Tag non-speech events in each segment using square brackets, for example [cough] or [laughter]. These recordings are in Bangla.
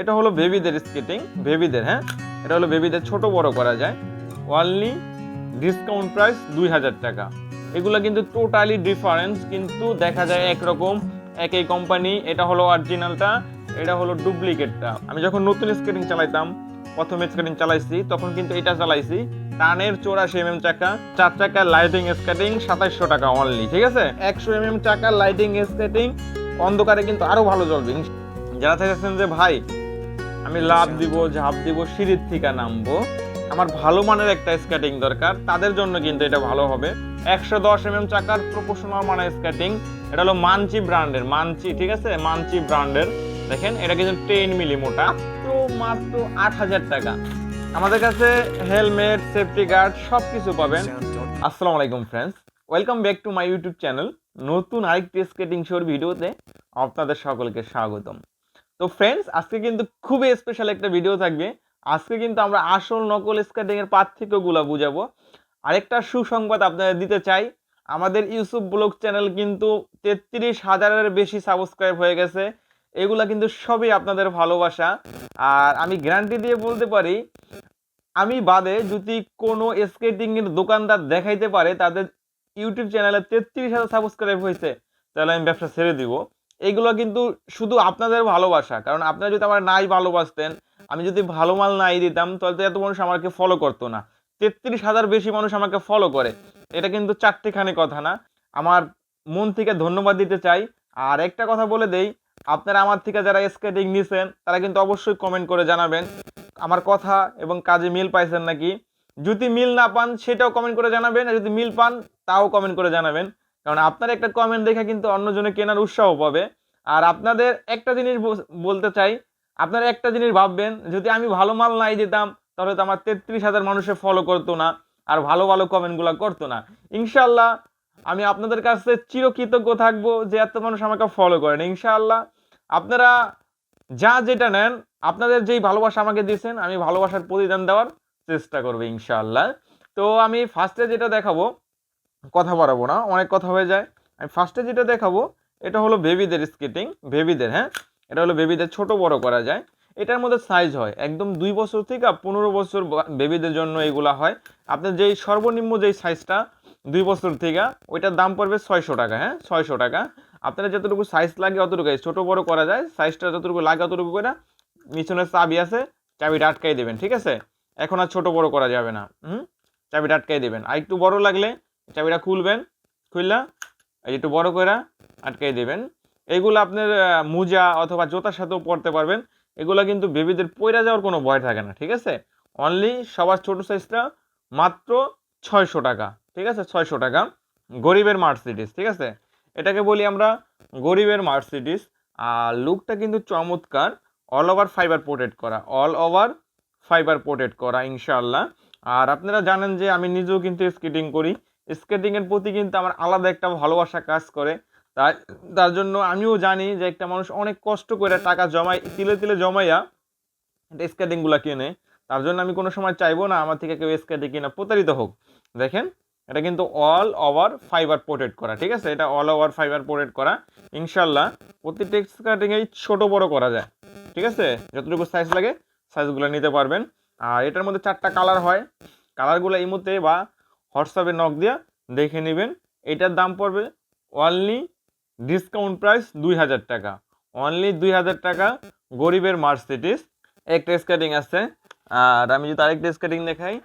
এটা হলো বেবিদের স্কেটিং বেবিদের হ্যাঁ? এটা হলো বেবিদের ছোট, বড় করা যায়। অনলি ডিসকাউন্ট প্রাইস দুই হাজার টাকা। এগুলো কিন্তু টোটালি ডিফারেন্স কিন্তু দেখা যায় একরকম, একই কোম্পানি এটা হলো অরিজিনালটা এটা হলো ডুপ্লিকেটটা আমি যখন নতুন স্কেটিং চালাইতাম, প্রথম স্কেটিং চালাইছি, তখন কিন্তু এটা চালাইছি। টানের চৌরাশি এম এম চাকা, চার চাকা লাইটিং স্কেটিং সাতাইশশো টাকা অনলি ঠিক আছে? একশো এম এম চাকা লাইটিং স্কেটিং অন্ধকারে কিন্তু আরও ভালো চলবে যারা থাকছেন যে, ভাই আমি লাভ দিব, ঝাঁপ দিব, সিঁড়ির থেকে নামবো। আমার ভালো মানের একটা স্কেটিং দরকার, তাদের জন্য কিন্তু এটা ভালো হবে। একশো দশ এম এম চাকার প্রফেশনাল মানের স্কেটিং এটা হলো মানচি ব্র্যান্ডের মানচি ঠিক আছে? মানচি ব্র্যান্ডের। দেখেন, এটা কিন্তু টেন মিলি মোটা তো মাত্র আট হাজার টাকা। আমাদের কাছে হেলমেট সেফটি গার্ড সব কিছু পাবেন। আসসালামু আলাইকুম friends welcome back to my YouTube channel নতুন আরেকটি স্কেটিং শোর ভিডিওতে আপনাদের সকলকে স্বাগতম। তো ফ্রেন্ডস আজকে কিন্তু খুবই স্পেশাল একটা ভিডিও থাকবে। আজকে কিন্তু আমরা আসল নকল স্কেটিং এর পার্থক্যগুলো বুঝাবো। আরেকটা সুসংবাদ আপনাদের দিতে চাই। আমাদের ইউসুফ ব্লগ চ্যানেল কিন্তু তেত্রিশ হাজারের বেশি সাবস্ক্রাইব হয়ে গেছে। এগুলা কিন্তু সবই আপনাদের ভালোবাসা। আর আমি গ্যারান্টি দিয়ে বলতে পারি, আমি বাদে যদি কোনো স্কেটিং এর দোকানদার দেখাইতে পারে, তাদের ইউটিউব চ্যানেলে তেত্রিশ হাজার সাবস্ক্রাইব হয়েছে, তাহলে আমি ব্যবসা ছেড়ে দিব। এগুলো কিন্তু শুধু আপনাদের ভালোবাসা। কারণ আপনারা যদি আমার নাই ভালোবাসতেন, আমি যদি ভালো মাল নাই দিতাম, তাহলে তো এত মানুষ আমাকে ফলো করতো না। তেত্রিশ হাজার বেশি মানুষ আমাকে ফলো করে। এটা কিন্তু চারটেখানি কথা না। আমার মন থেকে ধন্যবাদ দিতে চাই। আর একটা কথা বলে দেই, আপনারা আমার থেকে যারা স্কেটিং নিছেন, তারা কিন্তু অবশ্যই কমেন্ট করে জানাবেন। আমার কথা এবং কাজে মিল পাইছেন নাকি? যদি মিল না পান, সেটাও কমেন্ট করে জানাবেন। আর যদি মিল পান, তাও কমেন্ট করে জানাবেন। কারণ আপনার একটা কমেন্ট দেখে কিন্তু অন্যজনে কেনার উৎসাহ পাবে। আর আপনাদের একটা জিনিস বলতে চাই, আপনারা একটা জিনিস ভাববেন, যদি আমি ভালো মাল নাই দিতাম, তাহলে তো আমার তেত্রিশ হাজার মানুষে ফলো করতো না, আর ভালো ভালো কমেন্টগুলো করতো না। ইনশাল্লাহ আমি আপনাদের কাছে চিরকৃতজ্ঞ থাকব যে এত মানুষ আমাকে ফলো করেন। ইনশাআল্লাহ, আপনারা যা যেটা নেন, আপনাদের যেই ভালোবাসা আমাকে দিয়েছেন, আমি ভালোবাসার প্রতিদান দেওয়ার চেষ্টা করব ইনশাআল্লাহ। তো আমি ফার্স্টে যেটা দেখাবো কথা বাড়াবো না, অনেক কথা হয়ে যায়। আমি ফার্স্টে যেটা দেখাবো, এটা হলো বেবিদের স্কেটিং বেবিদের হ্যাঁ? এটা হলো বেবিদের ছোট, বড় করা যায়। এটার মধ্যে সাইজ হয়, একদম দুই বছর থেকে পনেরো বছর বেবিদের জন্য এগুলা হয়। আপনার যেই সর্বনিম্ন যেই সাইজটা দুই বছর থেকে, ওইটার দাম পড়বে ছয়শো টাকা হ্যাঁ? ছয়শো টাকা। আপনারা যতটুকু সাইজ লাগে অতটুকু ছোট, বড় করা যায়। সাইজটা যতটুকু লাগে অতটুকু করে মিশনের চাবি আছে, চাবিটা আটকাই দেবেন, ঠিক আছে? এখন আর ছোট, বড় করা যাবে না, হুম? চাবিটা আটকাই দেবেন। আর একটু বড় লাগলে চাবিটা খুলবেন, খুললা একটু বড় করে আটকাই দেবেন। এগুলো আপনার মোজা অথবা জোতার সাথেও পরতে পারবেন। এগুলো কিন্তু বেবিদের পয়রা যাওয়ার কোনো ভয় থাকে না, ঠিক আছে? অনলি সবার ছোট সাইজটা মাত্র ছয়শো টাকা, ঠিক আছে? ছয়শো টাকা। গরিবের মার্সিডিস ঠিক আছে? এটাকে বলি আমরা গরিবের মার্সিডিস আর লুকটা কিন্তু চমৎকার। অল ওভার ফাইবার পোর্টেড করা অল ওভার ফাইবার পোর্টেড করা, ইনশাআল্লাহ। আর আপনারা জানেন যে আমি নিজেও কিন্তু স্কেটিং করি। স্কেটিংয়ের প্রতি কিন্তু আমার আলাদা একটা ভালোবাসা কাজ করে। তাই, তার জন্য আমিও জানি যে একটা মানুষ অনেক কষ্ট করে টাকা জমাই তিলে তিলে জমাইয়া এটা স্কেটিংগুলো কিনে। তার জন্য আমি কোনো সময় চাইব না আমার থেকে কেউ স্কেটিং কিনা। প্রতারিত হোক। দেখেন, এটা কিন্তু অল ওভার ফাইবার পোর্টেড করা, ঠিক আছে? এটা অল ওভার ফাইবার পোর্টেড করা। ইনশাল্লাহ প্রতিটা স্কেটিংয়েই ছোট বড় করা যায়, ঠিক আছে? যতটুকু সাইজ লাগে সাইজগুলো নিতে পারবেন। আর এটার মধ্যে চারটা কালার হয়। কালারগুলো এই মুহূর্তে বা হোয়াটসঅ্যাপে নক দিয়া দেখে নেবেন। এটার দাম পড়বে অনলি ডিসকাউন্ট প্রাইস দুই হাজার টাকা। অনলি দুই হাজার টাকা গরিবের মার্সিডিস একটা স্কেটিং আছে। আর আমি যদি আরেকটা স্কেটিং দেখাই,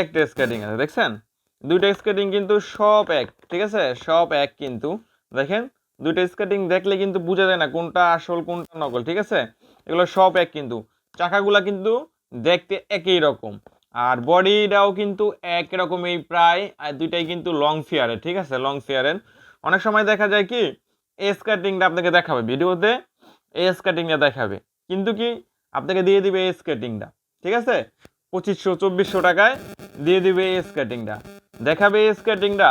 একটা স্কেটিং আছে, দেখছেন? দুইটা স্কেটিং কিন্তু সব এক, ঠিক আছে? সব এক কিন্তু। দেখেন, দুইটা স্কেটিং দেখলে কিন্তু বোঝা যায় না কোনটা আসল, কোনটা নকল, ঠিক আছে? এগুলো সব এক কিন্তু। চাকাগুলা কিন্তু দেখতে একই রকম। আর বডিটাও কিন্তু একরকমই প্রায়, আর দুইটাই কিন্তু লং ফিয়ারের ঠিক আছে? লং ফিয়ারের অনেক সময় দেখা যায় কি এস কাটিংটা আপনাকে দেখাবে ভিডিওতে এস কাটিংটা দেখাবে। কিন্তু কি, আপনাকে দিয়ে দিবে এস কাটিংটা ঠিক আছে? পঁচিশশো, চব্বিশশো টাকায় দিয়ে দিবে এস কাটিংটা দেখাবে এস কাটিংটা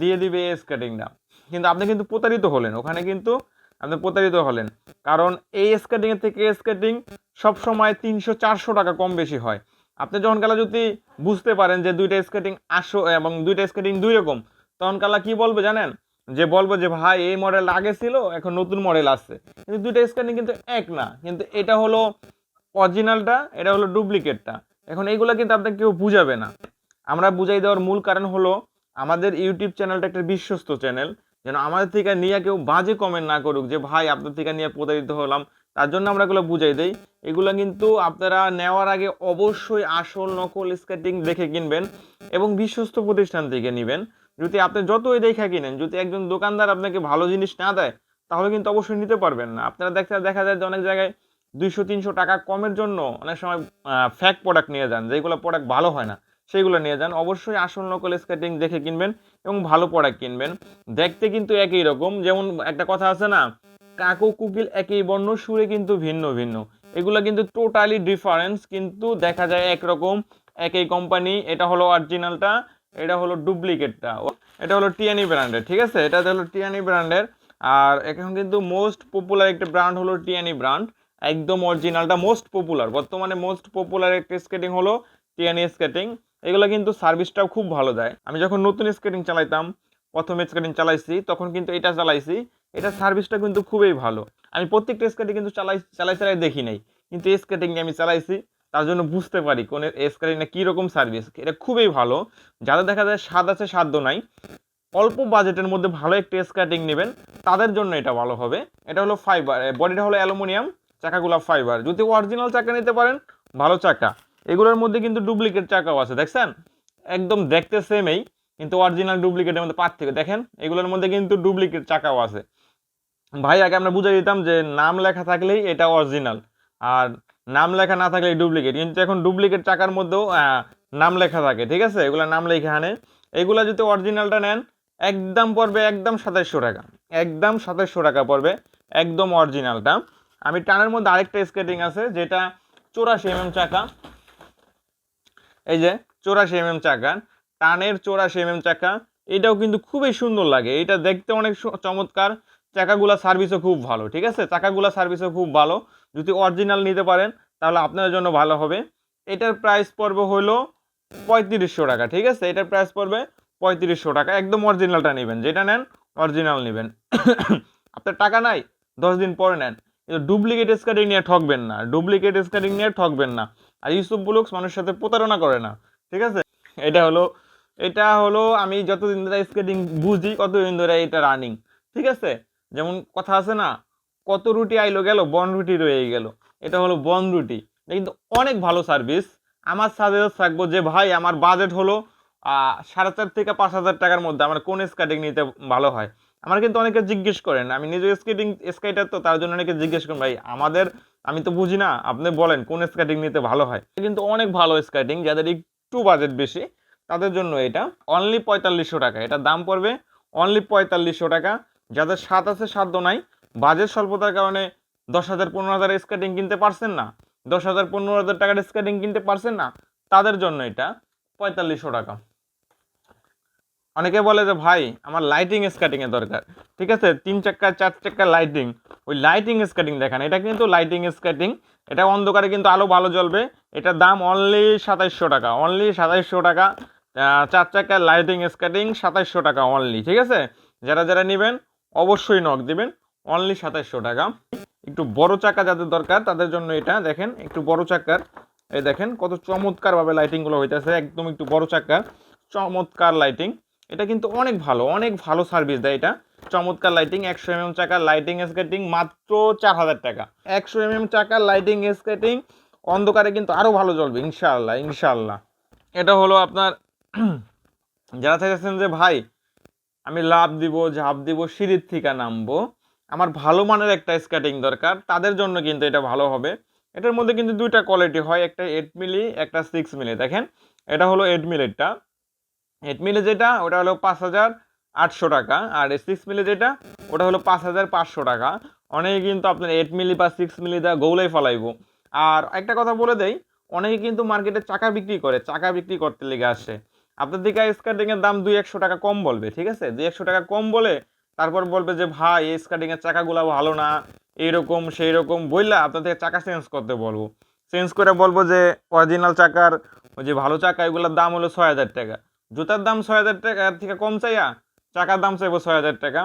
দিয়ে দিবে এস কাটিংটা কিন্তু আপনি কিন্তু প্রতারিত হলেন, ওখানে কিন্তু আপনি প্রতারিত হলেন। কারণ এই স্কেটিং এর থেকে স্কেটিং সব সময় তিনশো, চারশো টাকা কম বেশি হয়। আপনি যখন কালা যদি বুঝতে পারেন যে দুইটা স্কেটিং আসো এবং দুইটা স্কেটিং দুই রকম, তখন কালা কি বলবে জানেন? যে বলব যে, ভাই, এই মডেল আগে ছিল, এখন নতুন মডেল আসছে। কিন্তু দুইটা স্কেটিং কিন্তু এক না। কিন্তু এটা হলো অরিজিনালটা এটা হলো ডুপ্লিকেটটা এখন এইগুলো কিন্তু আপনাকে কেউ বুঝাবে না। আমরা বুঝাই দেওয়ার মূল কারণ হলো, আমাদের ইউটিউব চ্যানেলটা একটা বিশ্বস্ত চ্যানেল যেন আমাদের থেকে নিয়ে কেউ বাজে কমেন্ট না করুক যে, ভাই, আপনার থেকে নিয়ে প্রতারিত হলাম। তার জন্য আমরা এগুলো বুঝাই দিই। এগুলো কিন্তু আপনারা নেওয়ার আগে অবশ্যই আসল নকল স্কেটিং দেখে কিনবেন এবং বিশ্বস্ত প্রতিষ্ঠান থেকে নেবেন। যদি আপনি যতই দেখে কিনেন, যদি একজন দোকানদার আপনাকে ভালো জিনিস না দেয়, তাহলে কিন্তু অবশ্যই নিতে পারবেন না। আপনারা দেখতে, দেখা যায় যে অনেক জায়গায় দুইশো তিনশো টাকা কমের জন্য অনেক সময় ফ্যাক প্রোডাক্ট নিয়ে যান, যেগুলো প্রোডাক্ট ভালো হয় না সেইগুলো নিয়ে যান। অবশ্যই আসল নকল স্কেটিং দেখে কিনবেন। এবং ভালো প্রোডাক্ট কিনবেন। দেখতে কিন্তু একই রকম। যেমন একটা কথা আছে না, কাকু কুকিল একই বর্ণ, সুরে কিন্তু ভিন্ন ভিন্ন। এগুলো কিন্তু টোটালি ডিফারেন্স কিন্তু দেখা যায় একরকম, একই কোম্পানি এটা হলো অরিজিনালটা এটা হলো ডুপ্লিকেটটা এটা হলো টিএনই ব্র্যান্ডের ঠিক আছে? এটা হলো টিএনই ব্র্যান্ডের আর এখন কিন্তু মোস্ট পপুলার একটা ব্র্যান্ড হলো টিএনই ব্র্যান্ড একদম অরিজিনালটা মোস্ট পপুলার বর্তমানে মোস্ট পপুলার একটা স্কেটিং হলো টিএনই স্কেটিং এগুলো কিন্তু সার্ভিসটাও খুব ভালো দেয়। আমি যখন নতুন স্কেটিং চালাইতাম, প্রথম স্কেটিং চালাইছি, তখন কিন্তু এটা চালাইছি, এটা সার্ভিসটা কিন্তু খুবই ভালো। আমি প্রত্যেকটা স্কেটিং কিন্তু চালাই চালাই চালাই দেখি নাই। কিন্তু স্কেটিং আমি চালাইছি, তার জন্য বুঝতে পারি কোন স্কেটিংটা কীরকম সার্ভিস। এটা খুবই ভালো। যাদের দেখা যায় স্বাদ আছে সাধ্য নাই। অল্প বাজেটের মধ্যে ভালো একটা স্কেটিং নেবেন, তাদের জন্য এটা ভালো হবে। এটা হলো ফাইবার বডিটা হলো অ্যালুমিনিয়াম, চাকাগুলো ফাইবার যদি অরিজিনাল চাকা নিতে পারেন, ভালো চাকা। এগুলোর মধ্যে কিন্তু ডুপ্লিকেট চাকাও আছে, দেখছেন? একদম দেখতে সেমেই কিন্তু অরিজিনাল ডুপ্লিকেটের মধ্যে পার্থক্য। দেখেন, এগুলোর মধ্যে কিন্তু ডুপ্লিকেট চাকাও আছে। ভাই, আগে আমরা বুঝে দিতাম যে নাম লেখা থাকলেই এটা অরিজিনাল আর নাম লেখা না থাকলে ডুপ্লিকেট কিন্তু এখন ডুপ্লিকেট চাকার মধ্যেও নাম লেখা থাকে, ঠিক আছে? এগুলো নাম লেখা আনে এগুলা যদি অরিজিনালটা নেন, একদম পড়বে একদম সাতাইশশো টাকা। একদম সাতাইশশো টাকা পড়বে একদম অরিজিনালটা আমি টানের মধ্যে আরেকটা স্কেটিং আছে, যেটা চৌরাশি এমএম চাকা। এই যে চৌরাশি এমএম চাকা, টানের চৌরাশি এমএম চাকা, এটাও কিন্তু খুবই সুন্দর লাগে। এটা দেখতে অনেক চমৎকার। চাকাগুলা সার্ভিসও খুব ভালো, ঠিক আছে? চাকাগুলা সার্ভিসও খুব ভালো। যদি অরিজিনাল নিতে পারেন, তাহলে আপনার জন্য ভালো হবে। এটার প্রাইস পড়বে হলো পঁয়ত্রিশশো টাকা, ঠিক আছে? এটার প্রাইস পড়বে পঁয়ত্রিশশো টাকা। একদম অরিজিনালটা নেবেন। যেটা নেন অরিজিনাল নেবেন। [coughs] আপনার টাকা নাই, দশ দিন পরে নেন। ডুপ্লিকেট স্কার্টিং নিয়ে ঠকবেন না। ডুপ্লিকেট স্কার্টিং নিয়ে ঠকবেন না। আর ইউসুফ বুলুক্স মানুষের সাথে প্রতারণা করে না, ঠিক আছে? এটা হলো এটা হলো আমি যতদিন ধরে স্কেটিং বুঝি কতদিন ধরে এটা রানিং ঠিক আছে? যেমন কথা আছে না, কত রুটি আইলো গেল, বন রুটি রয়ে গেল। এটা হলো বন রুটি। কিন্তু অনেক ভালো সার্ভিস আমার সাজেস্ট থাকব যে, ভাই, আমার বাজেট হলো সাড়ে চার থেকে পাঁচ হাজার টাকার মধ্যে আমার কোন স্কেটিং নিতে ভালো হয়। আমার কিন্তু অনেকে জিজ্ঞেস করেন, আমি নিজে স্কেটিং স্কেটার তো, তার জন্য অনেকে জিজ্ঞেস করেন, ভাই, আমাদের, আমি তো বুঝি না, আপনি বলেন কোন স্কেটিং নিতে ভালো হয়? কিন্তু অনেক ভালো স্কেটিং যাদের একটু বাজেট বেশি, তাদের জন্য এটা। অনলি পঁয়তাল্লিশশো টাকা এটা দাম পড়বে অনলি পঁয়তাল্লিশশো টাকা। যাদের সাত আছে সাধ্য নাই বাজেট স্বল্পতার কারণে দশ হাজার, পনেরো হাজার স্কেটিং কিনতে পারছেন না। দশ হাজার, পনেরো হাজার টাকার স্কেটিং কিনতে পারছেন না, তাদের জন্য এটা পঁয়তাল্লিশশো টাকা। অনেকে বলে যে, ভাই, আমার লাইটিং স্কেটিং এর দরকার। ঠিক আছে? তিন চাক্কা, চার চাক্কা লাইটিং ওই লাইটিং স্কেটিং দেখান। এটা কিন্তু লাইটিং স্কেটিং এটা অন্ধকারে কিন্তু আলো ভালো জ্বলবে। এটার দাম অনলি সাতাইশশো টাকা। অনলি সাতাইশশো টাকা। চার চাক্কার লাইটিং স্কেটিং সাতাইশশো টাকা অনলি ঠিক আছে? যারা যারা নেবেন, অবশ্যই নক দিবেন। অনলি সাতাইশশো টাকা। একটু বড় চাকা যাদের দরকার, তাদের জন্য এটা। দেখেন, একটু বড় চাকার। এই দেখেন, কত চমৎকারভাবে লাইটিংগুলো হইতেছে। একদম একটু বড় চাকার। চমৎকার লাইটিং এটা কিন্তু অনেক ভালো অনেক ভালো সার্ভিস দেয় এটা। চমৎকার লাইটিং একশো এম এম চাকার লাইটিং স্কেটিং মাত্র চার হাজার টাকা। একশো এম এম চাকার লাইটিং স্কেটিং অন্ধকারে কিন্তু আরও ভালো চলবে ইনশাআল্লাহ ইনশাআল্লাহ। এটা হলো আপনার, যারা চাইছেন যে, ভাই, আমি লাভ দিব, ঝাঁপ দিব, সিঁড়ির থেকে নামবো। আমার ভালো মানের একটা স্কেটিং দরকার, তাদের জন্য কিন্তু এটা ভালো হবে। এটার মধ্যে কিন্তু দুইটা কোয়ালিটি হয়, একটা এইট মিলি একটা সিক্স মিলি দেখেন, এটা হলো এইট মিলিরটা এইট মিলি যেটা, ওটা হলো পাঁচ হাজার আটশো টাকা। আর সিক্স মিলে যেটা, ওটা হলো পাঁচ হাজার পাঁচশো টাকা। অনেকে কিন্তু আপনার এইট মিলি বা সিক্স মিলি দা গৌলাই ফলাইবো। আর একটা কথা বলে দেই, অনেকে কিন্তু মার্কেটে চাকা বিক্রি করে, চাকা বিক্রি করতে লেগে আসে। আপনার দিকে স্কার্টিং এর দাম দুই একশো টাকা কম বলবে, ঠিক আছে? দুই একশো টাকা কম বলে তারপর বলবে যে, ভাই এই স্কার্টিং এর চাকাগুলো ভালো না, এইরকম সেই রকম বললা আপনার থেকে চাকা চেঞ্জ করতে বলব। চেঞ্জ করে বলব যে অরিজিনাল চাকার, ওই যে ভালো চাকা, এগুলোর দাম হলো ছয় হাজার টাকা। জুতার দাম ছয় হাজার টাকার থেকে কম চাইয়া চাকার দাম চাইব ছয় হাজার টাকা।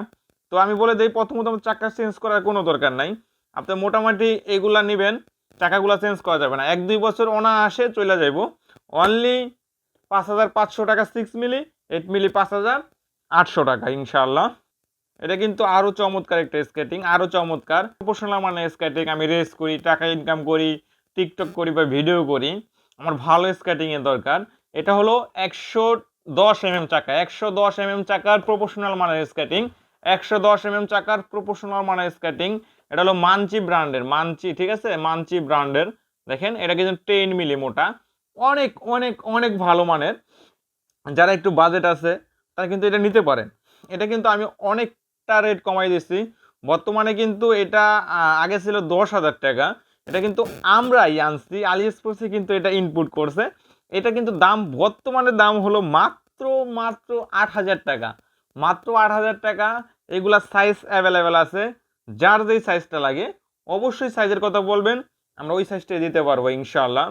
তো আমি বলে দিই, প্রথমত চাকা চেঞ্জ করার কোনো দরকার নাই। আপনি মোটামুটি এগুলা নেবেন, চাকাগুলো চেঞ্জ করা যাবে না। এক, দুই বছর অনায়াসে চলে যাইব। অনলি পাঁচ হাজার পাঁচশো টাকা সিক্স মিলি এইট মিলি পাঁচ হাজার আটশো টাকা ইনশাল্লাহ এটা কিন্তু আরও চমৎকার একটা স্কেটিং আরও চমৎকার। প্রফেশনাল মানে স্কেটিং আমি রেস করি, টাকা ইনকাম করি টিকটক করি বা ভিডিও করি। আমার ভালো স্কেটিংয়ের দরকার। এটা হলো একশো দশ এম এম চাকা, একশো দশ এম এম চাকার প্রফেশনাল মানের স্কেটিং একশো দশ এম এম চাকার প্রফেশনাল মানের স্কেটিং এটা হলো মানচি ব্র্যান্ডের মানচি ঠিক আছে? মানচি ব্র্যান্ডের, দেখেন, এটা কিন্তু টেন মিলি মোটা, অনেক অনেক অনেক ভালো মানের। যারা একটু বাজেট আছে, তারা কিন্তু এটা নিতে পারেন। এটা কিন্তু আমি অনেকটা রেট কমাই দিচ্ছি বর্তমানে কিন্তু এটা আগে ছিল দশ হাজার টাকা। এটা কিন্তু আমরাই আনছি আলি এক্সপ্রেসে কিন্তু এটা ইনপুট করছে। এটা কিন্তু দাম, বর্তমানে দাম হলো মাত্র মাত্র আট হাজার টাকা। মাত্র আট হাজার টাকা, এগুলা সাইজ অ্যাভেলেবেল আছে। যার যেই সাইজটা লাগে, অবশ্যই সাইজের কথা বলবেন, আমরা ওই সাইজটাই দিতে পারব ইনশাল্লাহ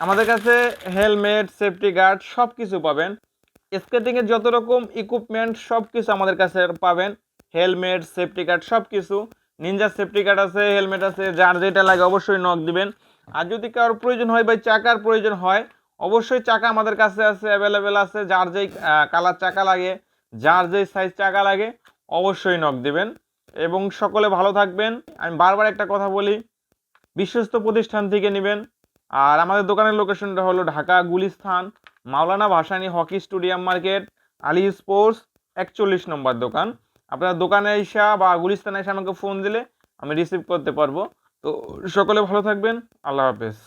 আমাদের কাছে হেলমেট সেফটি গার্ড সব কিছু পাবেন স্কেটিংয়ের যত রকম ইকুইপমেন্ট সব কিছু আমাদের কাছে পাবেন। হেলমেট সেফটি গার্ড সব কিছু নিনজা সেফটি গার্ড আছে হেলমেট আছে, যার যেটা লাগে অবশ্যই নখ দিবেন। আর যদি কারোর প্রয়োজন হয় বা চাকার প্রয়োজন হয় অবশ্যই চাকা আমাদের কাছে আছে অ্যাভেলেবেল আছে, যার যেই কালার চাকা লাগে, যার যেই সাইজ চাকা লাগে, অবশ্যই নক দিবেন। এবং সকলে ভালো থাকবেন। আমি বারবার একটা কথা বলি, বিশ্বস্ত প্রতিষ্ঠান থেকে নেবেন। আর আমাদের দোকানের লোকেশনটা হলো Dhaka Gulistan, Maulana Bhasani hockey stadium market, Ali sports, একচল্লিশ নম্বর দোকান। আপনার দোকানে এসা বা গুলিস্তানে এসে আমাকে ফোন দিলে আমি রিসিভ করতে পারব। তো সকলে ভালো থাকবেন। আল্লাহ হাফেজ।